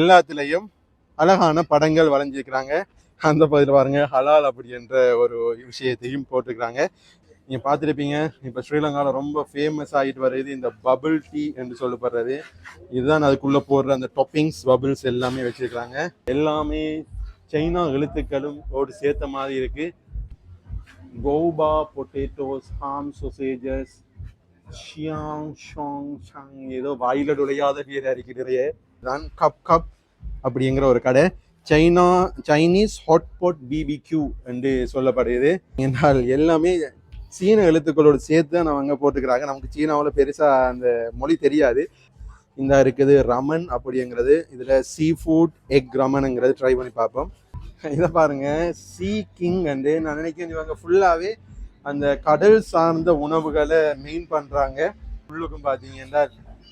எல்லாத்துலேயும் அழகான படங்கள் வரைஞ்சிருக்கிறாங்க. அந்த பகுதியில் பாருங்க ஹலால் அப்படி என்ற ஒரு விஷயத்தையும் போட்டிருக்கிறாங்க. நீங்கள் பார்த்துருப்பீங்க இப்போ ஸ்ரீலங்காவில் ரொம்ப ஃபேமஸ் ஆகிட்டு வருது இந்த பபுள் டீ என்று சொல்லப்படுறது. இதுதான் அதுக்குள்ளே போடுற அந்த டாப்பிங்ஸ் பபுள்ஸ் எல்லாமே வச்சுருக்கிறாங்க. எல்லாமே சைனா எழுத்துக்களும் ஓடு சேர்த்த மாதிரி இருக்குது கோபா பொட்டேட்டோஸ் ஹாம் சொசேஜஸ் ஷியாங் ஷாங் ஷாங் ஏதோ வாயில நுழையாத பேர் தான் கப் கப் அப்படிங்கிற ஒரு கடை. சைனா சைனீஸ் ஹாட்பாட் பிபிக்யூ என்று சொல்லப்படுகிறது. என்றால் எல்லாமே சீன எழுத்துக்களோடு சேர்த்து தான் அவங்க போட்டுக்கிறாங்க நமக்கு சீனாவில் பெருசாக அந்த மொழி தெரியாது. இந்த இருக்குது ரமன் அப்படிங்கிறது. இதில் சீ ஃபுட் எக் ரமனுங்கிறது ட்ரை பண்ணி பார்ப்போம். இதை பாருங்கள் சீ கிங் அண்டு நான் நினைக்கிறேன் இவங்க ஃபுல்லாகவே அந்த கடல் சார்ந்த உணவுகளை மெயின் பண்ணுறாங்க உள்ளுக்கும் பார்த்தீங்கன்னா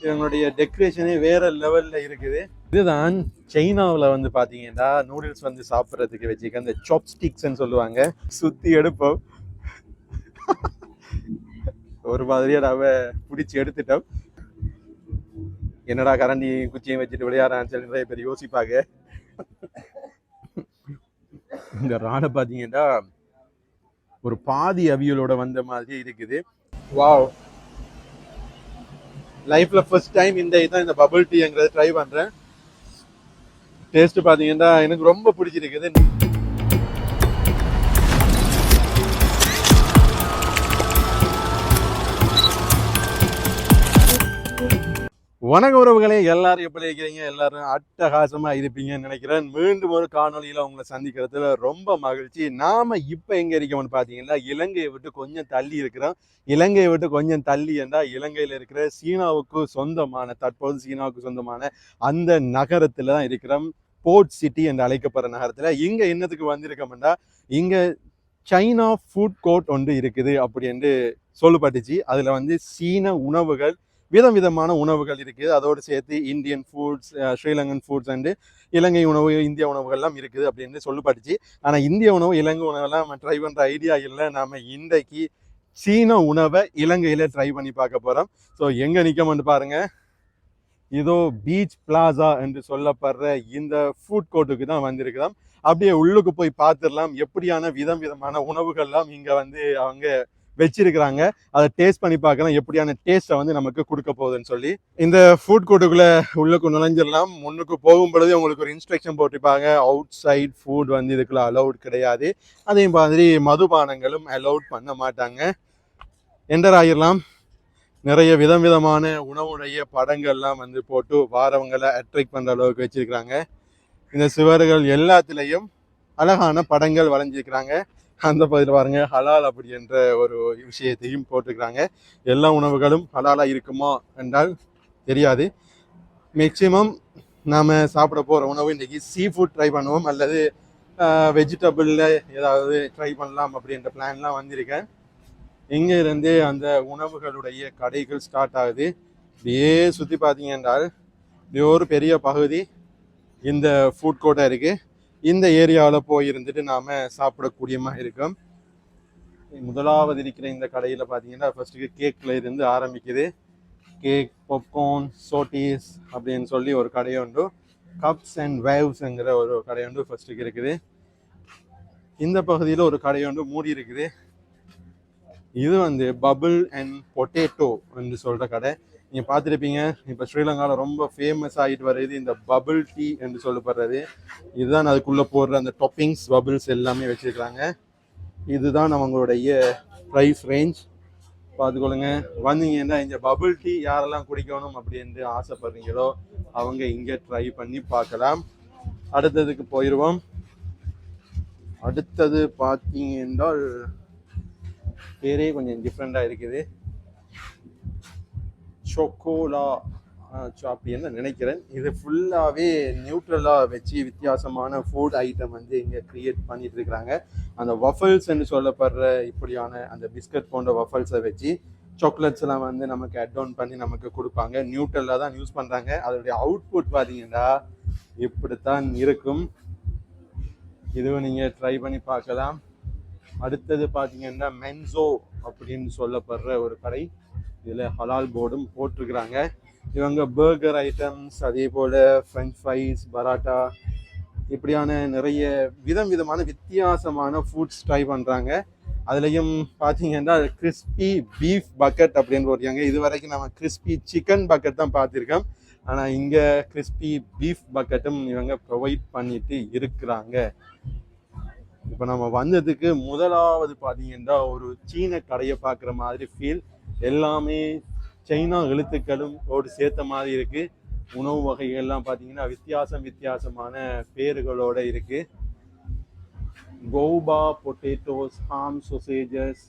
இவங்களுடைய டெக்கரேஷனே வேற லெவலில் இருக்குது. இதுதான் சைனாவில் வந்து பார்த்தீங்கன்னா நூடுல்ஸ் வந்து சாப்பிட்றதுக்கு வச்சுக்க அந்த சாப்ஸ்டிக்ஸ்ன்னு சொல்லுவாங்க. சுற்றி எடுப்போம். ஒரு மாதிரியா நாம பிடிச்சி எடுத்துட்டோம். என்னடா கரண்டி குச்சியும் வச்சுட்டு விளையாடுறான்னு சொல்லி நிறைய பேர் யோசிப்பாங்க. இந்த ராணை பார்த்தீங்கன்னா ஒரு பாதி அவியலோட வந்த மாதிரி இருக்குது. வாவ் லைஃப்ல ஃபர்ஸ்ட் டைம் இந்த இதான் இந்த பபுள் டீங்கிறத ட்ரை பண்றேன். டேஸ்ட் பார்த்தீங்கன்னா எனக்கு ரொம்ப பிடிச்சிருக்குது. வணக்க உறவுகளே எல்லாரும் எப்படி இருக்கிறீங்க? எல்லாரும் அட்டகாசமா இருப்பீங்கன்னு நினைக்கிறேன். மீண்டும் ஒரு காணொலியில உங்களை சந்திக்கிறதுல ரொம்ப மகிழ்ச்சி. நாம இப்ப எங்க இருக்கோம்னு பாத்தீங்கன்னா இலங்கையை விட்டு கொஞ்சம் தள்ளி இருக்கிறோம். இலங்கையை விட்டு கொஞ்சம் தள்ளி என்றால் இலங்கையில இருக்கிற சீனாவுக்கு சொந்தமான தற்போது சீனாவுக்கு சொந்தமான அந்த நகரத்துல தான் இருக்கிறோம். போர்ட் சிட்டி என்று அழைக்கப்படுற நகரத்துல. இங்க என்னத்துக்கு வந்திருக்கோம்னா இங்க சைனா ஃபுட் கோர்ட் ஒன்று இருக்குது அப்படி என்று சொல்லப்பட்டுச்சு. அதுல வந்து சீன உணவுகள் விதம் விதமான உணவுகள் இருக்குது. அதோடு சேர்த்து Indian foods Sri Lankan foods and Ilangai உணவு இந்திய உணவுகள்லாம் இருக்குது அப்படின்னு சொல்லப்பட்டுச்சு. ஆனால் இந்திய உணவு இலங்கை உணவெல்லாம் நம்ம ட்ரை பண்ணுற ஐடியா இல்லை. நாம் இன்றைக்கு சீன உணவை இலங்கையில் ட்ரை பண்ணி பார்க்க போகிறோம் ஸோ எங்கே நிற்கமென்று பாருங்கள் இதோ பீச் பிளாசா என்று சொல்லப்படுற இந்த ஃபுட் கோர்ட்டுக்கு தான் வந்திருக்கிறோம். அப்படியே உள்ளுக்கு போய் பார்த்துடலாம். எப்படியான விதம் விதமான உணவுகள்லாம் இங்கே வந்து அவங்க வச்சிருக்கிறாங்க. அதை டேஸ்ட் பண்ணி பார்க்கலாம். எப்படியான டேஸ்ட்டை வந்து நமக்கு கொடுக்க போகுதுன்னு சொல்லி. இந்த ஃபுட் கோர்ட்டுக்குள்ளே உள்ளுக்கு நுழைஞ்சிடலாம். முன்னுக்கு போகும் பொழுது உங்களுக்கு ஒரு இன்ஸ்ட்ரக்ஷன் போட்டிருப்பாங்க. அவுட் சைட் ஃபுட் வந்து இதுக்குள்ள அலௌட் கிடையாது. அதே மாதிரி மதுபானங்களும் அலௌட் பண்ண மாட்டாங்க. என்டர் ஆகிடலாம் நிறைய விதம் விதமான உணவுடைய படங்கள்லாம் வந்து போட்டு வாரவங்களை அட்ராக்ட் பண்ணுற அளவுக்கு வச்சுருக்கிறாங்க. இந்த சுவர்கள் எல்லாத்துலேயும் அழகான படங்கள் வளைஞ்சிருக்கிறாங்க அந்த பகுதியில் பாருங்க ஹலால் அப்படி என்ற ஒரு விஷயத்தையும் போட்டுக்கிறாங்க. எல்லா உணவுகளும் ஹலாலாக இருக்குமா என்றால் தெரியாது. மேக்சிமம் நாம் சாப்பிட போகிற உணவு இன்றைக்கி சீ ஃபுட் ட்ரை பண்ணுவோம் அல்லது வெஜிடபிளில் ஏதாவது ட்ரை பண்ணலாம் அப்படின்ற பிளான்லாம் வந்திருக்கேன். இங்கேருந்தே அந்த உணவுகளுடைய கடைகள் ஸ்டார்ட் ஆகுது. இப்படியே சுற்றி பார்த்தீங்க என்றால் இப்படி ஒரு பெரிய பகுதி. இந்த ஃபுட் கோர்ட்டாக இருக்குது இந்த ஏரியாவில் போய் இருந்துட்டு நாம் சாப்பிடக்கூடியமாக இருக்கும். முதலாவது இருக்கிற இந்த கடையில் பார்த்தீங்கன்னா ஃபர்ஸ்ட்டு கேக்கில் இருந்து ஆரம்பிக்குது. கேக் பாப்கார்ன் சோட்டீஸ் அப்படின்னு சொல்லி ஒரு கடை உண்டு. கப்ஸ் அண்ட் வேவ்ஸுங்கிற ஒரு கடை உண்டு ஃபர்ஸ்ட்டுக்கு இருக்குது. இந்த பகுதியில் ஒரு கடை உண்டு மூடி இருக்குது. இது வந்து பபிள் அண்ட் பொட்டேட்டோ என்று சொல்கிற கடை. நீங்கள் பார்த்துருப்பீங்க இப்போ ஸ்ரீலங்காவில் ரொம்ப ஃபேமஸ் ஆகிட்டு வர்றது இந்த பபுள் டீ என்று சொல்லப்படுறது. இதுதான் அதுக்குள்ளே போடுற அந்த டாப்பிங்ஸ் பபுள்ஸ் எல்லாமே வச்சுருக்கிறாங்க. இதுதான் நம்மளுடைய ப்ரைஸ் ரேஞ்ச் பார்த்துக்கொள்ளுங்க. வந்தீங்கன்னா இந்த பபுள் டீ யாரெல்லாம் குடிக்கணும் அப்படின்னு ஆசைப்படுறீங்களோ அவங்க இங்கே ட்ரை பண்ணி பார்க்கலாம். அடுத்ததுக்கு போயிடுவோம் அடுத்தது பார்த்தீங்க என்றால் பேரே கொஞ்சம் டிஃப்ரெண்ட்டாக இருக்குது. சொக்கோலா அப்படின்னு நினைக்கிறேன்? இது ஃபுல்லாகவே நியூட்ரலாக வச்சு வித்தியாசமான ஃபுட் ஐட்டம் வந்து இங்கே க்ரியேட் பண்ணிட்டு இருக்கிறாங்க அந்த வஃபல்ஸ்ன்னு சொல்லப்படுற இப்படியான அந்த பிஸ்கட் போன்ற வஃபல்ஸை வச்சு சாக்லேட்ஸ் எல்லாம் வந்து நமக்கு அட் பண்ணி நமக்கு கொடுப்பாங்க. நியூட்ரலாக தான் யூஸ் பண்ணுறாங்க அதோடைய அவுட்புட் பார்த்தீங்கன்னா இப்படித்தான் இருக்கும். இதுவும் நீங்கள் ட்ரை பண்ணி பார்க்கலாம். அடுத்தது பார்த்தீங்கன்னா மென்சோ அப்படின்னு சொல்லப்படுற ஒரு கடை. இதில் ஹலால் போர்டும் போட்டிருக்கிறாங்க. இவங்க பர்கர் ஐட்டம்ஸ் அதே போல் ஃப்ரெஞ்ச் ஃப்ரைஸ் பராட்டா இப்படியான நிறைய விதம் விதமான வித்தியாசமான ஃபுட்ஸ் ட்ரை பண்ணுறாங்க அதுலேயும் பார்த்தீங்கன்னா கிறிஸ்பி பீஃப் பக்கெட் அப்படின்னு போட்டிருக்காங்க. இது வரைக்கும் நம்ம கிறிஸ்பி சிக்கன் பக்கெட் தான் பார்த்துருக்கோம். ஆனால் இங்கே கிறிஸ்பி பீஃப் பக்கெட்டும் இவங்க ப்ரொவைட் பண்ணிட்டு இருக்கிறாங்க. இப்போ நம்ம வந்ததுக்கு முதலாவது பார்த்தீங்கன்னா ஒரு சீன கடையை பார்க்குற மாதிரி ஃபீல் எல்லாமே சைனா எழுத்துக்களும் ஓடு சேர்த்த மாதிரி இருக்குது உணவு வகைகள்லாம் பார்த்தீங்கன்னா வித்தியாசம் வித்தியாசமான பேர்களோட இருக்குது கோபா பொட்டேட்டோஸ் ஹாம் சொசேஜஸ்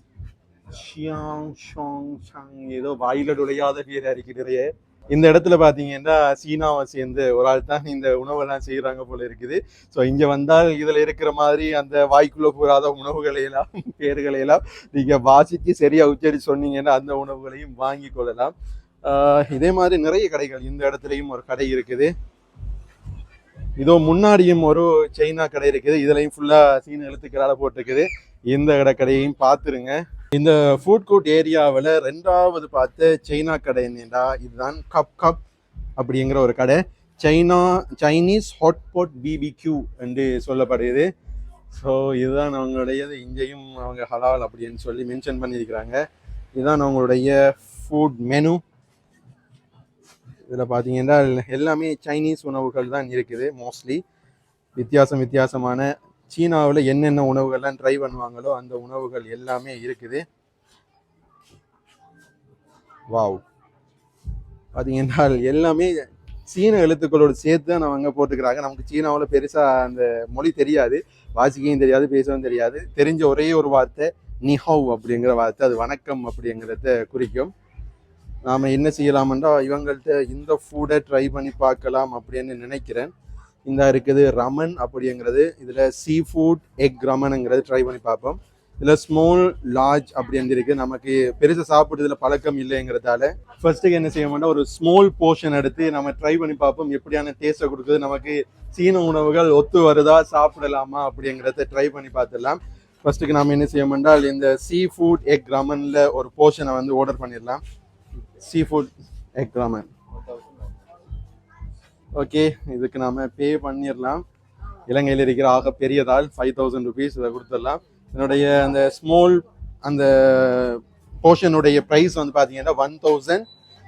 ஷியாங் ஷாங் ஷாங் ஏதோ வாயில நுழையாத பேர் அறிக்கிறதைய இந்த இடத்துல பார்த்தீங்கன்னா சீனாவை சேர்ந்து ஒரு ஆள் தான் இந்த உணவெல்லாம் செய்கிறாங்க போல இருக்குது. ஸோ இங்கே வந்தால் இதில் இருக்கிற மாதிரி அந்த வாய்க்குள்ளே போகாத உணவுகளையெல்லாம் பேர்களையெல்லாம் நீங்கள் வாசித்து சரியாக உச்சரி சொன்னீங்கன்னா அந்த உணவுகளையும் வாங்கி கொள்ளலாம். இதே மாதிரி நிறைய கடைகள் இந்த இடத்துலையும் ஒரு கடை இருக்குது. இதோ முன்னாடியும் ஒரு சைனா கடை இருக்குது. இதுலையும் ஃபுல்லாக சீன எழுத்துக்களால் போட்டிருக்குது. இந்த கடை கடையையும் பார்த்துருங்க. இந்த ஃபுட் கோர்ட் ஏரியாவில் ரெண்டாவது பார்த்த சைனா கடை என்னடா? இதுதான் கப் கப் அப்படிங்கிற ஒரு கடை. சைனா சைனீஸ் ஹாட்பாட் பிபிக்யூ என்று சொல்லப்படுது ஸோ இதுதான் அவங்களுடைய இங்கேயும் அவங்க ஹலால் அப்படின்னு சொல்லி மென்ஷன் பண்ணியிருக்கிறாங்க. இதுதான் அவங்களுடைய ஃபுட் மெனு இதில் பார்த்தீங்கன்னா எல்லாமே சைனீஸ் உணவுகள் தான் இருக்குது மோஸ்ட்லி வித்தியாசம் வித்தியாசமான சீனாவில் என்னென்ன உணவுகள்லாம் ட்ரை பண்ணுவாங்களோ அந்த உணவுகள் எல்லாமே இருக்குது. வாவ் பார்த்தீங்கன்னா எல்லாமே சீன எழுத்துக்களோடு சேர்த்து தான் அவங்க போட்டுக்கிறாங்க. நமக்கு சீனாவில் பெருசாக அந்த மொழி தெரியாது. வாசிக்கவும் தெரியாது பேசவும் தெரியாது. தெரிஞ்ச ஒரே ஒரு வார்த்தை நிஹவ் அப்படிங்கிற வார்த்தை. அது வணக்கம் அப்படிங்கிறத குறிக்கும். நாம் என்ன செய்யலாம்ன்றா இவங்கள்ட்ட இந்த ஃபுட்டை ட்ரை பண்ணி பார்க்கலாம் அப்படின்னு நினைக்கிறேன். இந்த இருக்குது ரமன் அப்படிங்கிறது. இதில் சீ ஃபுட் எக் ரமனுங்கிறது ட்ரை பண்ணி பார்ப்போம். இதில் ஸ்மால் லார்ஜ் அப்படின்னு இருக்குது நமக்கு பெருசாக சாப்பிட்றதுல பழக்கம் இல்லைங்கிறதால ஃபர்ஸ்ட்டுக்கு என்ன செய்ய மாட்டோம் ஒரு ஸ்மால் போர்ஷன் எடுத்து நம்ம ட்ரை பண்ணி பார்ப்போம். எப்படியான டேஸ்ட்டை கொடுக்குது நமக்கு சீன உணவுகள் ஒத்து வருதா சாப்பிடலாமா அப்படிங்கிறத ட்ரை பண்ணி பார்த்துடலாம். ஃபர்ஸ்ட்டுக்கு நாம் என்ன செய்ய மாட்டால் இந்த சீ ஃபுட் எக் ரமனில் ஒரு போர்ஷனை வந்து ஆர்டர் பண்ணிடலாம். Sea food egg ramen okay இதுக்கு நாம பே பண்ணிடலாம் இலங்கையில் இருக்கிற ஆக பெரியதால் ஃபைவ் தௌசண்ட் ருபீஸ் இதை கொடுத்துடலாம் என்னுடைய அந்த ஸ்மால் அந்த போர்ஷனுடைய ப்ரைஸ் வந்து பார்த்தீங்கன்னா ஒன் தௌசண்ட்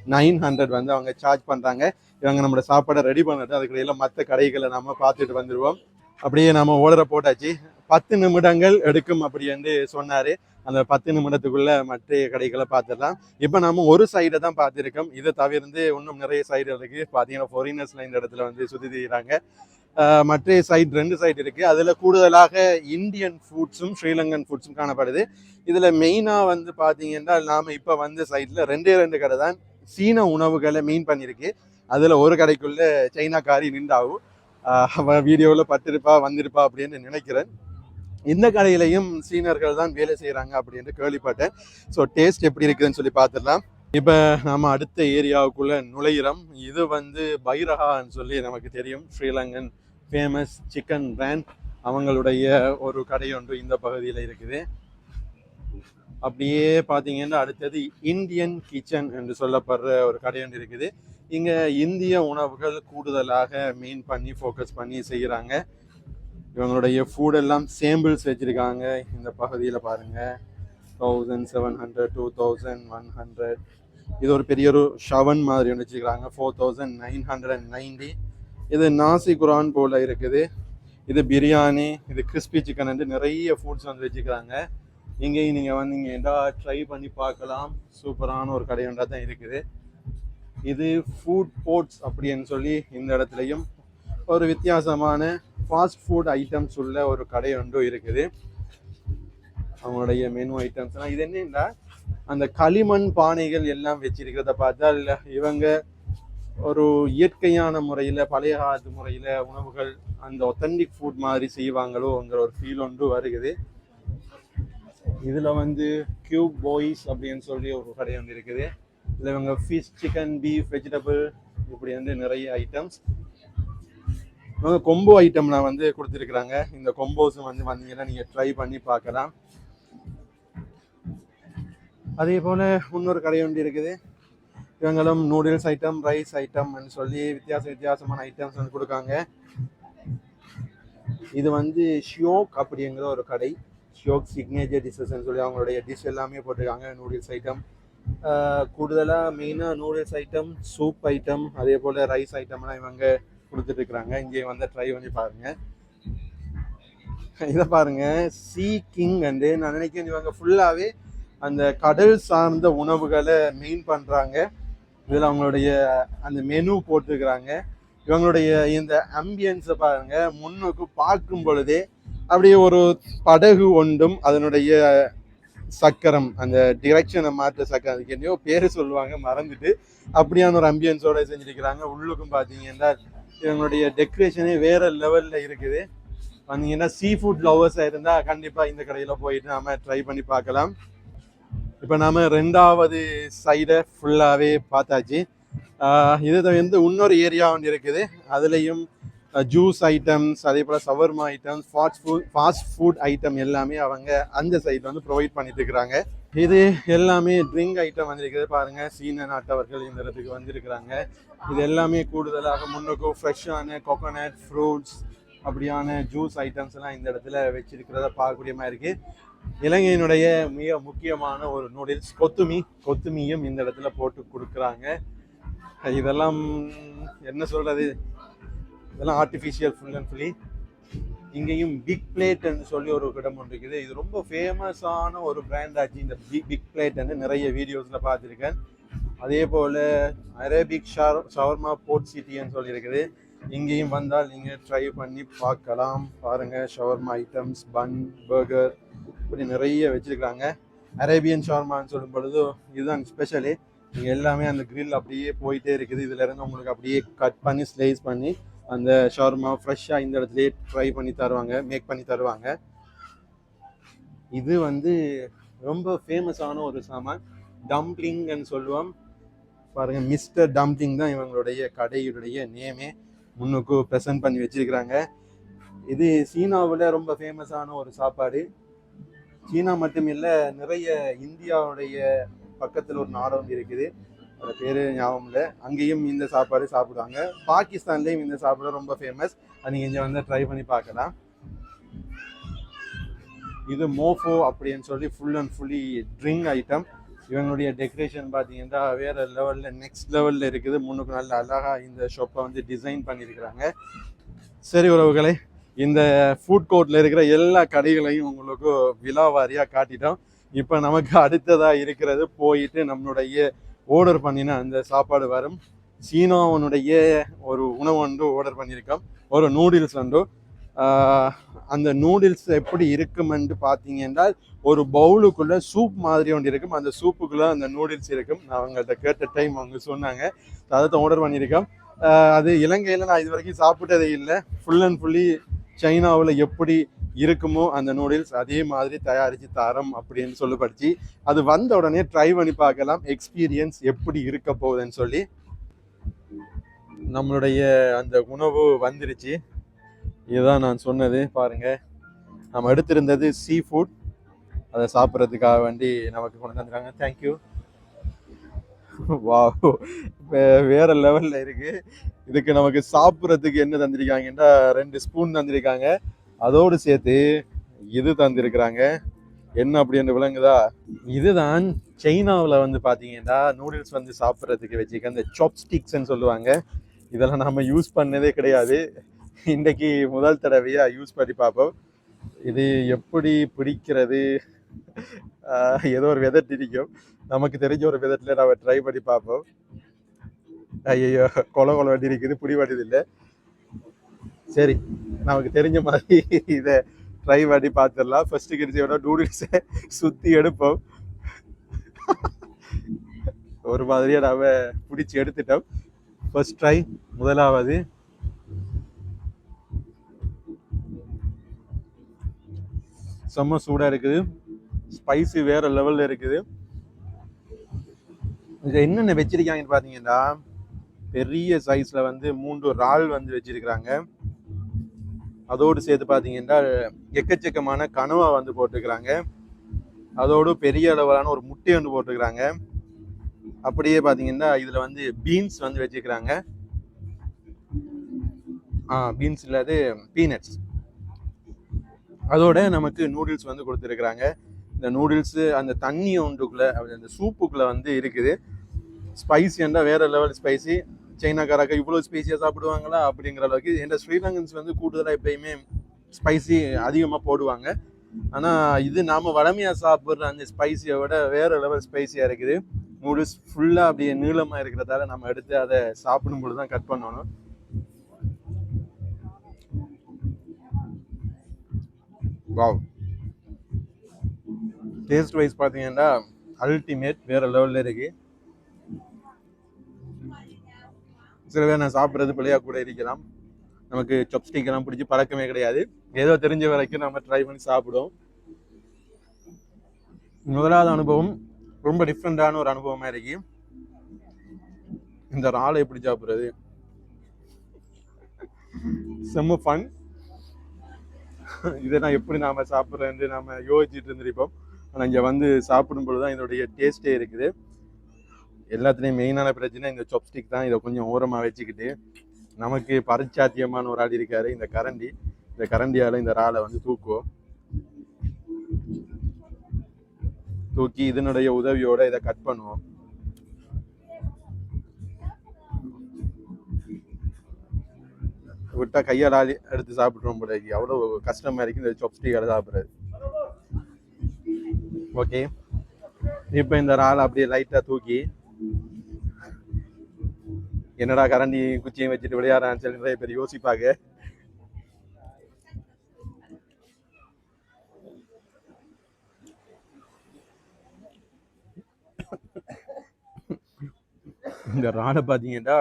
நைன் ஹண்ட்ரட் வந்து அவங்க சார்ஜ் பண்ணுறாங்க இவங்க நம்மளோட சாப்பாடை ரெடி பண்ணிட்டு அதுக்கிடையில மற்ற கடைகளை நம்ம பார்த்துட்டு வந்துடுவோம் அப்படியே நம்ம ஓடரை போட்டாச்சு. பத்து நிமிடங்கள் எடுக்கும் அப்படின்னு சொன்னார். அந்த பத்து நிமிடத்துக்குள்ள மற்ற கடைகளை பார்த்துடலாம். இப்போ நம்ம ஒரு சைடை தான் பார்த்துருக்கோம். இதை தவிர்த்து இன்னும் நிறைய சைடு இருக்கு. பார்த்தீங்கன்னா ஃபாரினர்ஸ்ல இந்த இடத்துல வந்து சுற்றி செய்கிறாங்க மற்ற சைடு ரெண்டு சைடு இருக்கு. அதுல கூடுதலாக இந்தியன் ஃபுட்ஸும் ஸ்ரீலங்கன் ஃபுட்ஸும் காணப்படுது. இதுல மெயினா வந்து பாத்தீங்கன்னா நாம இப்ப வந்து சைட்ல ரெண்டே ரெண்டு கடை தான் சீன உணவுகளை மீன் பண்ணியிருக்கு அதுல ஒரு கடைக்குள்ள சைனாக்காரி நின்றாவும் அவன் வீடியோவில் பட்டிருப்பா வந்திருப்பா அப்படின்னு நினைக்கிறேன். இந்த கடையிலையும் சீனர்கள் தான் வேலை செய்கிறாங்க அப்படின்ட்டு கேள்விப்பட்டேன். ஸோ டேஸ்ட் எப்படி இருக்குதுன்னு சொல்லி பார்த்துடலாம். இப்போ நம்ம அடுத்த ஏரியாவுக்குள்ளே நுழையிறோம். இது வந்து பைரஹான்னு சொல்லி நமக்கு தெரியும். ஸ்ரீலங்கன் ஃபேமஸ் சிக்கன் பிராண்ட் அவங்களுடைய ஒரு கடை ஒன்று இந்த பகுதியில் இருக்குது. அப்படியே பார்த்தீங்கன்னா அடுத்தது இந்தியன் கிச்சன் என்று சொல்லப்படுற ஒரு கடை ஒன்று இருக்குது. இங்கே இந்திய உணவுகள் கூடுதலாக மெயின் பண்ணி ஃபோக்கஸ் பண்ணி செய்கிறாங்க இவங்களுடைய ஃபுட் எல்லாம் சேம்பிள்ஸ் வச்சுருக்காங்க. இந்த பகுதியில் பாருங்கள் thousand seven hundred two thousand one hundred இது ஒரு பெரிய ஒரு ஷவன் மாதிரி ஒன்று வச்சுருக்காங்க. Four thousand nine hundred and ninety இது நாசி குரான் போல் இருக்குது. இது பிரியாணி இது கிறிஸ்பி சிக்கன் நிறைய ஃபுட்ஸ் வந்து வச்சுக்கிறாங்க இங்கேயும் நீங்கள் வந்தீங்கன்னா ட்ரை பண்ணி பார்க்கலாம். சூப்பரான ஒரு கடை தான் இருக்குது. இது ஃபுட் போர்ட்ஸ் அப்படின்னு சொல்லி இந்த இடத்துலையும் ஒரு வித்தியாசமான ஃபாஸ்ட் ஃபுட் ஐட்டம்ஸ் உள்ள ஒரு கடை ஒன்று இருக்குது. அவங்களுடைய மெனு ஐட்டம்ஸ்லாம் இது என்னன்னா அந்த களிமண் பானைகள் எல்லாம் வச்சிருக்கிறத பார்த்தால் இவங்க ஒரு இயற்கையான முறையில் பழைய காலத்து முறையில் உணவுகள் அந்த ஒத்தன்டிக் ஃபுட் மாதிரி செய்வாங்களோங்கிற ஒரு ஃபீல் ஒன்று வருகிறது. இதில் வந்து கியூப் பாய்ஸ் அப்படின்னு சொல்லி ஒரு கடை வந்து இருக்குது. இதில் இவங்க ஃபிஷ் சிக்கன் பீஃப் வெஜிடபிள் இப்படி வந்து நிறைய ஐட்டம்ஸ் இவங்க கொம்போ ஐட்டம்லாம் வந்து கொடுத்துருக்குறாங்க. இந்த கொம்போஸும் வந்து வந்தீங்கன்னா நீங்கள் ட்ரை பண்ணி பார்க்கலாம். அதே போல் இன்னொரு கடை ஒன்று இருக்குது. இவங்களும் நூடுல்ஸ் ஐட்டம் ரைஸ் ஐட்டம்னு சொல்லி வித்தியாச வித்தியாசமான ஐட்டம்ஸ் வந்து கொடுக்காங்க. இது வந்து ஷியோக் அப்படிங்கிற ஒரு கடை. ஷியோக் சிக்னேச்சர் டிஷ்ஷஸ்ன்னு சொல்லி அவங்களுடைய டிஷ் எல்லாமே போட்டிருக்காங்க. நூடுல்ஸ் ஐட்டம் கூடுதலாக மெயினாக நூடுல்ஸ் ஐட்டம் சூப் ஐட்டம் அதே போல் ரைஸ் ஐட்டம்லாம் இவங்க கொடுத்துட்டு இருக்கிறாங்க இங்கே வந்து ட்ரை பண்ணி பாருங்க. இதை பாருங்க. சீ கிங் அண்டு நான் நினைக்கிறேன் இவங்க ஃபுல்லாகவே அந்த கடல் சார்ந்த உணவுகளை மெயின் பண்ணுறாங்க இதில் அவங்களுடைய அந்த மெனு போட்டிருக்கிறாங்க. இவங்களுடைய இந்த அம்பியன்ஸை பாருங்க. முன்னுக்கு பார்க்கும் பொழுதே அப்படியே ஒரு படகு ஒன்றும் அதனுடைய சக்கரம் அந்த டிரெக்ஷனை மாற்ற சக்கரம் அதுக்கு என்னையோ பேர் சொல்லுவாங்க மறந்துட்டு அப்படியான ஒரு அம்பியன்ஸோட செஞ்சிருக்கிறாங்க. உள்ளுக்கும் பார்த்தீங்கன்னா இவங்களுடைய டெக்கரேஷனே வேற லெவலில் இருக்குது. வந்தீங்கன்னா சீ ஃபுட் லவர்ஸாக இருந்தால் கண்டிப்பாக இந்த கடையில் போயிட்டு நாம ட்ரை பண்ணி பார்க்கலாம். இப்போ நாம ரெண்டாவது சைடை ஃபுல்லாகவே பார்த்தாச்சு. இது வந்து இன்னொரு ஏரியா ஒன்று இருக்குது. அதுலேயும் ஜூஸ் ஐட்டம்ஸ் அதே போல் shawarma items fast food fast food item எல்லாமே அவங்க அந்த சைடில் வந்து ப்ரொவைட் பண்ணிட்டு இருக்கிறாங்க. இது எல்லாமே ட்ரிங்க் ஐட்டம் வந்திருக்குது. பாருங்க சீன நாட்டவர்கள் இந்த இடத்துக்கு வந்திருக்கிறாங்க. இது எல்லாமே கூடுதலாக முன்னுக்கும் ஃப்ரெஷ்ஷான கோகோனட் ஃப்ரூட்ஸ் அப்படியான ஜூஸ் ஐட்டம்ஸ் எல்லாம் இந்த இடத்துல வச்சிருக்கிறத பார்க்கக்கூடிய மாதிரி இருக்கு. இலங்கையினுடைய மிக முக்கியமான ஒரு நூடுல்ஸ் கொத்துமி கொத்துமியும் இந்த இடத்துல போட்டு கொடுக்குறாங்க. இதெல்லாம் என்ன சொல்றது? இதெல்லாம் ஆர்டிஃபிஷியல் ஃபுல் அண்ட் ஃபுல்லி இங்கேயும் பிக் பிளேட்னு சொல்லி ஒரு இடம் ஒன்று இருக்குது. இது ரொம்ப ஃபேமஸான ஒரு பிராண்ட் ஆச்சு. இந்த பிக் பிக் பிளேட்னு நிறைய வீடியோஸில் பார்த்துருக்கேன். அதே போல் அரேபிக் ஷார் ஷவர்மா போர்ட் சிட்டின்னு சொல்லியிருக்குது. இங்கேயும் வந்தால் நீங்கள் ட்ரை பண்ணி பார்க்கலாம். பாருங்கள் ஷவர்மா ஐட்டம்ஸ் பன் பர்கர் இப்படி நிறைய வச்சுருக்காங்க அரேபியன் ஷவர்மான்னு சொல்லும் பொழுது இதுதான் ஸ்பெஷலு இங்கே எல்லாமே அந்த கிரில் அப்படியே போயிட்டே இருக்குது. இதுலேருந்து உங்களுக்கு அப்படியே கட் பண்ணி ஸ்லைஸ் பண்ணி அந்த ஷவர்மா ஃப்ரெஷ்ஷாக இந்த இடத்துலயே ட்ரை பண்ணி தருவாங்க மேக் பண்ணி தருவாங்க. இது வந்து ரொம்ப ஃபேமஸான ஒரு சாமான். டம்ப்ளிங்னு சொல்லுவோம். பாருங்க மிஸ்டர் டம்ப்ளிங் தான் இவங்களுடைய கடையுடைய நேமே முன்னுக்கு ப்ரெசன்ட் பண்ணி வச்சிருக்கிறாங்க. இது சீனாவில் ரொம்ப ஃபேமஸான ஒரு சாப்பாடு. சீனா மட்டும் இல்லை நிறைய இந்தியாவுடைய பக்கத்தில் ஒரு நாடு ஒன்று இருக்குது. பேர் ஞாபகம் இல்லை. அங்கேயும் இந்த சாப்பாடு சாப்பிடுவாங்க. பாகிஸ்தான்லேயும் இந்த சாப்பாடு ரொம்ப ஃபேமஸ் நீங்கள் இங்கே வந்து ட்ரை பண்ணி பார்க்கலாம். இது மோஃபோ அப்படின்னு சொல்லி full and fully drink item இவங்களுடைய டெக்கரேஷன் பார்த்தீங்கன்னா வேறு லெவலில் நெக்ஸ்ட் லெவலில் இருக்குது. முன்னுக்கு நல்ல அழகாக இந்த ஷாப்பை வந்து டிசைன் பண்ணியிருக்கிறாங்க. சரி உறவுகளை இந்த ஃபுட் கோர்ட்டில் இருக்கிற எல்லா கடைகளையும் உங்களுக்கு விலாவாரியாக காட்டிட்டோம். இப்போ நமக்கு அடுத்ததாக இருக்கிறது போயிட்டு நம்மளுடைய ஆர்டர் பண்ணின அந்த சாப்பாடு வரும். சீனாவனுடைய ஒரு உணவு வந்து ஆர்டர் பண்ணியிருக்கோம் ஒரு நூடுல்ஸ் வந்து அந்த நூடுல்ஸ் எப்படி இருக்குமென்று பார்த்தீங்க என்றால் ஒரு பவுலுக்குள்ளே சூப் மாதிரி ஒன்று இருக்கும். அந்த சூப்புக்குள்ளே அந்த நூடுல்ஸ் இருக்கும். நான் அவங்கள்ட்ட கேட்ட டைம் அவங்க சொன்னாங்க. அதை ஆர்டர் பண்ணியிருக்கோம். அது இலங்கையில் நான் இது வரைக்கும் சாப்பிட்டதே இல்லை. ஃபுல் அண்ட் ஃபுல்லி சைனாவில் எப்படி இருக்குமோ அந்த நூடுல்ஸ் அதே மாதிரி தயாரித்து தரம் அப்படின்னு சொல்லப்படுச்சு அது வந்த உடனே ட்ரை பண்ணி பார்க்கலாம் எக்ஸ்பீரியன்ஸ் எப்படி இருக்க போகுதுன்னு சொல்லி. நம்மளுடைய அந்த உணவு வந்துருச்சு. இதுதான் நான் சொன்னது பாருங்கள் நம்ம எடுத்திருந்தது சீ ஃபுட் அதை சாப்பிட்றதுக்காக வேண்டி நமக்கு கொண்டு வந்திருக்காங்க. தேங்க்யூ வா வேற லெவலில் இருக்குது இதுக்கு நமக்கு சாப்பிட்றதுக்கு என்ன தந்திருக்காங்கன்னா ரெண்டு ஸ்பூன் தந்திருக்காங்க. அதோடு சேர்த்து இது தந்திருக்கிறாங்க. என்ன அப்படின்னு விளங்குதா? இதுதான் சைனாவில் வந்து பார்த்தீங்கன்னா நூடுல்ஸ் வந்து சாப்பிட்றதுக்கு வச்சுக்க அந்த சாப்ஸ்டிக்ஸ்ன்னு சொல்லுவாங்க. இதெல்லாம் நம்ம யூஸ் பண்ணதே கிடையாது. இன்றைக்கு முதல் தடவையாக யூஸ் பண்ணி பார்ப்போம். இது எப்படி பிடிக்கிறது? ஏதோ ஒரு வெதட் இருக்கும். நமக்கு தெரிஞ்ச ஒரு விதத்தில் நம்ம ட்ரை பண்ணி பார்ப்போம். ஐயோ கொலை கொலை வண்டி இருக்குது பிடி வண்டியது இல்லை சரி நமக்கு தெரிஞ்ச மாதிரி இதை ட்ரை பண்ணி பார்த்துடலாம். ஃபர்ஸ்ட் கிடைச்சோட நூடுல்ஸை சுற்றி எடுப்போம். ஒரு மாதிரியாக நாம் பிடிச்சி எடுத்துட்டோம். ஃபர்ஸ்ட் ட்ரை முதலாவது. செம்ம சூடாக இருக்குது. ஸ்பைஸு வேறு லெவலில் இருக்குது. இதில் என்னென்ன வச்சிருக்காங்கன்னு பார்த்தீங்கன்னா பெரிய சைஸில் வந்து மூன்று ரால் வந்து வச்சிருக்கிறாங்க. அதோடு சேர்த்து பார்த்தீங்கன்னா எக்கச்சக்கமான கனவா வந்து போட்டுக்கிறாங்க அதோடு பெரிய அளவிலான ஒரு முட்டை வந்து போட்டுக்கிறாங்க அப்படியே பார்த்தீங்கன்னா இதில் வந்து பீன்ஸ் வந்து வச்சுக்கிறாங்க ஆ பீன்ஸ் இல்லாது பீனட்ஸ் அதோட நமக்கு நூடுல்ஸ் வந்து கொடுத்துருக்குறாங்க. இந்த நூடுல்ஸு அந்த தண்ணி ஒன்றுக்குள்ளே அந்த சூப்புக்குள்ளே வந்து இருக்குது. ஸ்பைசி என்றால் வேறு லெவல் ஸ்பைசி சைனாக்காரங்க இவ்வளோ ஸ்பைசியாக சாப்பிடுவாங்களா அப்படிங்கிற அளவுக்கு என்ற ஸ்ரீலங்கன்ஸ் வந்து கூடுதலாக எப்பயுமே ஸ்பைசி அதிகமாக போடுவாங்க. ஆனால் இது நாம் வளமையாக சாப்பிட்ற அந்த ஸ்பைசியை விட வேற லெவல் ஸ்பைசியாக இருக்குது. நூடுல்ஸ் ஃபுல்லாக அப்படியே நீளமாக இருக்கிறதால நம்ம எடுத்து அதை சாப்பிடும் பொழுது தான் கட் பண்ணணும். வாவ் டேஸ்ட் வைஸ் பார்த்தீங்கன்னா அல்டிமேட் வேற லெவலில் இருக்குது சில பேர் நான் சாப்பிட்றது பிள்ளையாக கூட இருக்கலாம். நமக்கு chopstick பிடிச்சி பழக்கமே கிடையாது. ஏதோ தெரிஞ்ச வரைக்கும் நம்ம ட்ரை பண்ணி சாப்பிடுவோம். முதலாவது அனுபவம் ரொம்ப டிஃப்ரெண்டான ஒரு அனுபவமாக இருக்கு. இந்த இறாலை எப்படி சாப்பிட்றது? செம்ம ஃபன் இதை நான் எப்படி நாம் சாப்பிட்றேன்னு நாம் யோசிச்சுட்டு இருந்திருப்போம். ஆனால் இங்கே வந்து சாப்பிடும் பொழுது தான் இதோடைய டேஸ்டே இருக்குது. எல்லாத்துலேயும் மெயினான பிரச்சனை இந்த சாப்ஸ்டிக் தான். இதை கொஞ்சம் ஓரமாக வச்சுக்கிட்டு நமக்கு பரிச்சாத்தியமான ஒரு ஆள் இருக்காரு இந்த கரண்டி. இந்த கரண்டியால் இந்த இறாலை வந்து தூக்குவோம் தூக்கி இதனுடைய உதவியோட இதை கட் பண்ணுவோம். விட்டா கையால் ஆளி எடுத்து சாப்பிட்றோம் போல அவ்வளோ கஷ்டமாக இருக்கு இந்த சாப்ஸ்டிக்கால சாப்பிட்றது. ஓகே இப்போ இந்த இறாலை அப்படியே லைட்டாக தூக்கி என்னடா கரண்டி குச்சியும் வச்சுட்டு விளையாடுறான்னு சொல்லி நிறைய பேர் யோசிப்பாங்க. இந்த ராடை பார்த்தீங்கன்னா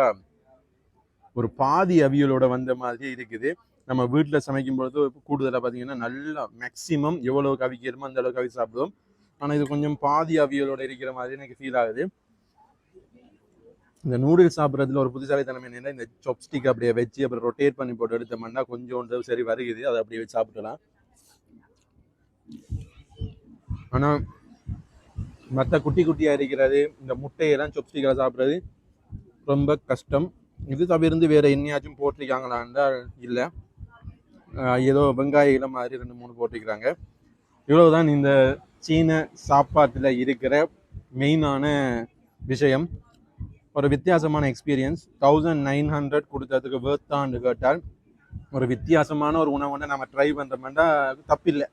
ஒரு பாதி அவியலோட வந்த மாதிரி இருக்குது. நம்ம வீட்டில் சமைக்கும் பொழுது கூடுதலாக பார்த்தீங்கன்னா நல்லா மேக்ஸிமம் எவ்வளோ கவிக்கிறோமோ அந்த அளவுக்கு கவி சாப்பிடுவோம். ஆனால் இது கொஞ்சம் பாதி அவியலோட இருக்கிற மாதிரி எனக்கு ஃபீல் ஆகுது. இந்த நூடுல்ஸ் சாப்பிட்றதுல ஒரு புத்திசாலித்தனம் என்னென்னா இந்த சாப்ஸ்டிக் அப்படியே வச்சு அப்புறம் ரொட்டேட் பண்ணி போட்டு எடுத்தோம்னா கொஞ்சோண்டு சரி வருகுது. அதை அப்படியே வச்சு சாப்பிடலாம் ஆனால் மற்ற குட்டி குட்டியாக இருக்கிறது இந்த முட்டையெல்லாம் சாப்ஸ்டிக்கில் சாப்பிட்றது ரொம்ப கஷ்டம். இது தவிர்த்து வேறு என்னையாச்சும் போட்டிருக்காங்களான்னா இல்லை. ஏதோ வெங்காய இலை மாதிரி ரெண்டு மூணு போட்டிருக்கிறாங்க. இவ்வளவுதான் இந்த சீன சாப்பாட்டில் இருக்கிற மெயினான விஷயம். ஒரு வித்தியாசமான எக்ஸ்பீரியன்ஸ் தௌசண்ட் நைன் ஹண்ட்ரட் கொடுத்ததுக்கு வேர்த்தான்னு கேட்டால் ஒரு வித்தியாசமான ஒரு உணவை நம்ம ட்ரை பண்ணுறோம்னா தப்பில்லை.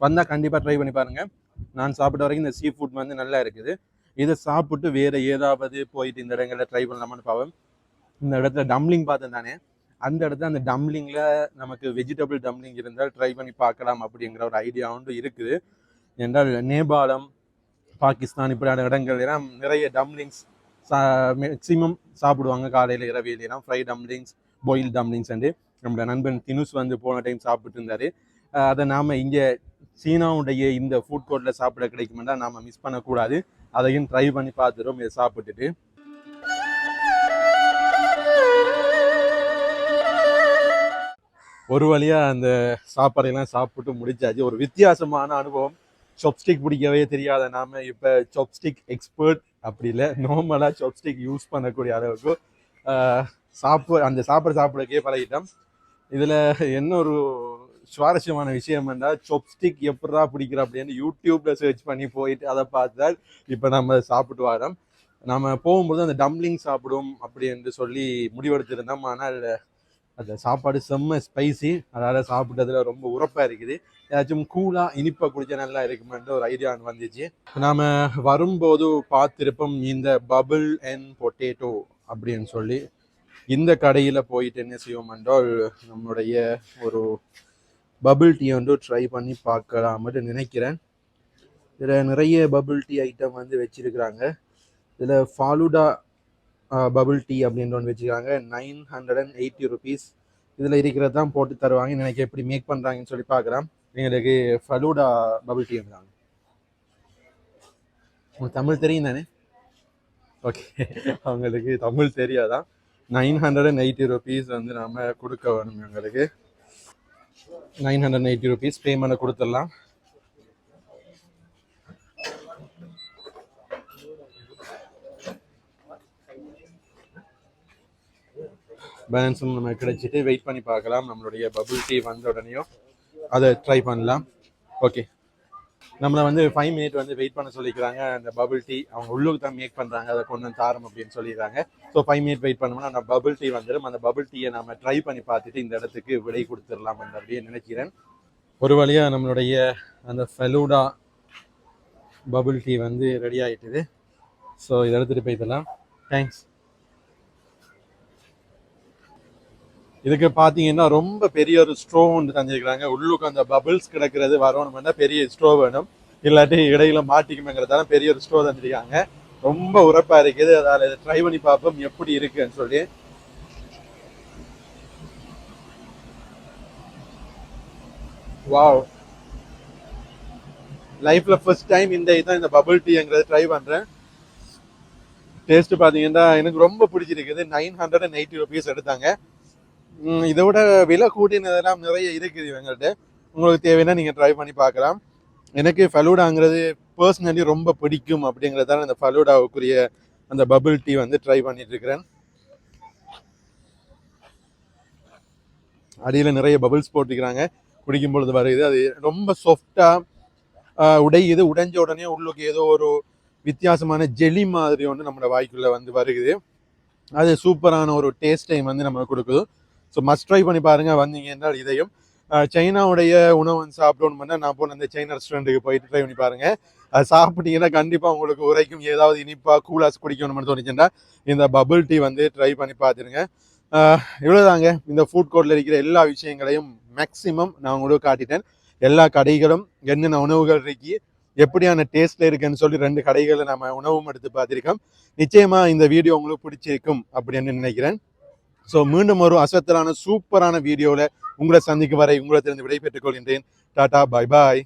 வந்தால் கண்டிப்பாக ட்ரை பண்ணி பாருங்கள் நான் சாப்பிட்ட வரைக்கும் இந்த சீ ஃபுட் வந்து நல்லா இருக்குது. இதை சாப்பிட்டு வேறு ஏதாவது போயிட்டு இந்த இடங்களில் ட்ரை பண்ணலாமான்னு பாவம். இந்த இடத்துல டம்ளிங் பார்த்தேன் தானே. அந்த இடத்துல அந்த டம்ளிங்கில் நமக்கு வெஜிடபிள் டம்ளிங் இருந்தால் ட்ரை பண்ணி பார்க்கலாம் அப்படிங்கிற ஒரு ஐடியா ஒன்று இருக்குது. என்றால் நேபாளம் பாகிஸ்தான் இப்படியான இடங்கள் எல்லாம் நிறைய டம்ளிங்ஸ் மேக்சிமம் சாப்பிடுவாங்க காலையில் இரவையில எல்லாம் fry dumplings boil dumplings and நம்மளோட நண்பன் தினுஸ் வந்து போன டைம் சாப்பிட்டு இருந்தார். அதை நாம் இங்கே சீனாவுடைய இந்த ஃபுட் கோர்ட்டில் சாப்பிட கிடைக்குமெண்டா நாம் மிஸ் பண்ணக்கூடாது. அதையும் ட்ரை பண்ணி பார்த்துருவோம் இதை சாப்பிட்டுட்டு. ஒரு வழியாக அந்த சாப்பாடையெல்லாம் சாப்பிட்டு முடிச்சாச்சு. ஒரு வித்தியாசமான அனுபவம். சாப்ஸ்டிக் பிடிக்கவே தெரியாத நாம இப்போ சாப்ஸ்டிக் எக்ஸ்பர்ட் அப்படி இல்லை. நார்மலாக சாப்ஸ்டிக் யூஸ் பண்ணக்கூடிய அளவுக்கு சாப்பிட அந்த சாப்பிட சாப்பிடக்கே பழகிட்டோம். இதில் என்ன ஒரு சுவாரஸ்யமான விஷயம் என்றால் சாப்ஸ்டிக் எப்படா பிடிக்கிற அப்படின்னு யூடியூப்பில் சர்ச் பண்ணி போயிட்டு அதை பார்த்தால் இப்போ நம்ம சாப்பிட்டு வரோம். நம்ம போகும்போது அந்த டம்ளிங் சாப்பிடும் அப்படி என்று சொல்லி முடிவெடுத்திருந்தோம். ஆனால் அந்த சாப்பாடு செம்ம ஸ்பைசி அதால் சாப்பிட்டதுல ரொம்ப உரப்பாக இருக்குது. ஏதாச்சும் கூலாக இனிப்பை குடிச்சா நல்லா இருக்குமென்ற ஒரு ஐடியா வந்துச்சு. நாம் வரும்போது பார்த்துருப்போம் இந்த பபுள் அண்ட் பொட்டேட்டோ அப்படின்னு சொல்லி இந்த கடையில் போயிட்டு என்ன செய்வோம் என்றால் நம்மளுடைய ஒரு பபுள் டீ வந்து ட்ரை பண்ணி பார்க்கலாம்னு நினைக்கிறேன். இதில் நிறைய பபுள் டீ ஐட்டம் வந்து வச்சுருக்குறாங்க. இதில் ஃபாலுடா பபுள் டீ அப்படின்ற ஒன்று வச்சுக்கிறாங்க nine hundred and eighty rupees இதில் இருக்கிறது தான் போட்டு தருவாங்க. எனக்கு எப்படி மேக் பண்ணுறாங்கன்னு சொல்லி பார்க்குறேன் எங்களுக்கு ஃபலூடா பபுள் டீ இருந்தாங்க உங்களுக்கு தமிழ் தெரியும் தானே? ஓகே அவங்களுக்கு Tamil தெரியாதான். Nine hundred and eighty rupees வந்து நம்ம கொடுக்க வேணும் எங்களுக்கு. நைன் ஹண்ட்ரட் எயிட்டி ருபீஸ் பேமெண்ட்டை கொடுத்துடலாம். பேலன்ஸும் நம்ம கிடைச்சிட்டு வெயிட் பண்ணி பார்க்கலாம். நம்மளுடைய பபுள் டீ வந்த உடனேயும் அதை ட்ரை பண்ணலாம். ஓகே நம்மளை வந்து ஃபைவ் மினிட் வந்து வெயிட் பண்ண சொல்லிக்கிறாங்க. அந்த பபுள் டீ அவங்க உள்ளுக்கு தான் மேக் பண்ணுறாங்க அதை கொண்டு வந்து தாரம் அப்படின்னு சொல்லிடுறாங்க. ஸோ ஃபைவ் மினிட் வெயிட் பண்ணோம்னா அந்த பபுள் டீ வந்துடும் அந்த பபுள் டீயை நம்ம ட்ரை பண்ணி பார்த்துட்டு இந்த இடத்துக்கு விடை கொடுத்துடலாம் என்று அப்படியே நினைக்கிறேன். ஒரு வழியாக நம்மளுடைய அந்த ஃபெலூடா பபுள் டீ வந்து ரெடி ஆகிட்டுது ஸோ இதை எடுத்துகிட்டு போய்த்தலாம் தேங்க்ஸ் இதுக்கு பார்த்தீங்கன்னா ரொம்ப பெரிய ஒரு ஸ்ட்ரோ ஒன்று தந்திருக்கிறாங்க. உள்ளுக்கு அந்த பபிள்ஸ் கிடக்கிறது வரணும்னா பெரிய ஸ்ட்ரோ வேணும். இல்லாட்டி இடையில மாட்டிக்குமேங்கிறதால பெரிய ஒரு ஸ்ட்ரோ தந்திருக்காங்க. ரொம்ப உரப்பா இருக்குது. அதால இதை ட்ரை பண்ணி பார்ப்போம் எப்படி இருக்குன்னு சொல்லி. வாவ் லைஃப்ல ஃபர்ஸ்ட் டைம் இந்த இதுதான் இந்த பபிள் டீங்கிறத ட்ரை பண்றேன். டேஸ்ட் பார்த்தீங்கன்னா எனக்கு ரொம்ப பிடிச்சிருக்குது. Nine hundred and eighty rupees எடுத்தாங்க. இதை விட விலை கூட்டினதெல்லாம் நிறைய இருக்குது இவங்கள்ட்ட. உங்களுக்கு தேவைன்னா நீங்கள் ட்ரை பண்ணி பார்க்கலாம். எனக்கு ஃபலூடாங்கிறது பர்சனலி ரொம்ப பிடிக்கும் அப்படிங்கிறதால இந்த ஃபலூடாவுக்குரிய அந்த பபிள் டீ வந்து ட்ரை பண்ணிட்டு இருக்கிறேன். அடியில் நிறைய பபுள்ஸ் போட்டுக்கிறாங்க குடிக்கும் பொழுது வருது. அது ரொம்ப சாஃப்டாக உடையுது. உடைஞ்ச உடனே உள்ளுக்கு ஏதோ ஒரு வித்தியாசமான ஜெலி மாதிரி ஒன்று நம்மளோட வாய்க்குள்ளே வந்து வருகுது. அது சூப்பரான ஒரு டேஸ்டையும் வந்து நமக்கு கொடுக்குது. ஸோ மஸ்ட் ட்ரை பண்ணி பாருங்கள் வந்தீங்க என்றால் இதையும். சைனாவுடைய உணவு வந்து சாப்பிடணும் பண்ணால் நான் போன அந்த சைனா ரெஸ்டாரண்ட்டுக்கு போயிட்டு ட்ரை பண்ணி பாருங்கள் அது சாப்பிட்டீங்கன்னா கண்டிப்பாக உங்களுக்கு உரைக்கும் ஏதாவது இனிப்பாக கூலாஸ் குடிக்கணும்னு தோணுச்சுன்னா இந்த பபுள் டீ வந்து ட்ரை பண்ணி பார்த்துருங்க இவ்வளோதாங்க இந்த ஃபுட் கோர்ட்டில் இருக்கிற எல்லா விஷயங்களையும் மேக்ஸிமம் நான் உங்களுக்கு காட்டிட்டேன். எல்லா கடைகளும் என்னென்ன உணவுகள் இருக்கி எப்படியான டேஸ்ட்டில் இருக்குன்னு சொல்லி ரெண்டு கடைகளை நம்ம உணவும் எடுத்து பார்த்துருக்கோம். நிச்சயமாக இந்த வீடியோ உங்களுக்கு பிடிச்சிருக்கும் அப்படின்னு நினைக்கிறேன். ஸோ மீண்டும் ஒரு அசத்தலான சூப்பரான வீடியோவில் உங்களை சந்திக்கும் வரை உங்களை தெரிந்து விடைபெற்றுக் கொள்கின்றேன். டாடா பாய் பாய்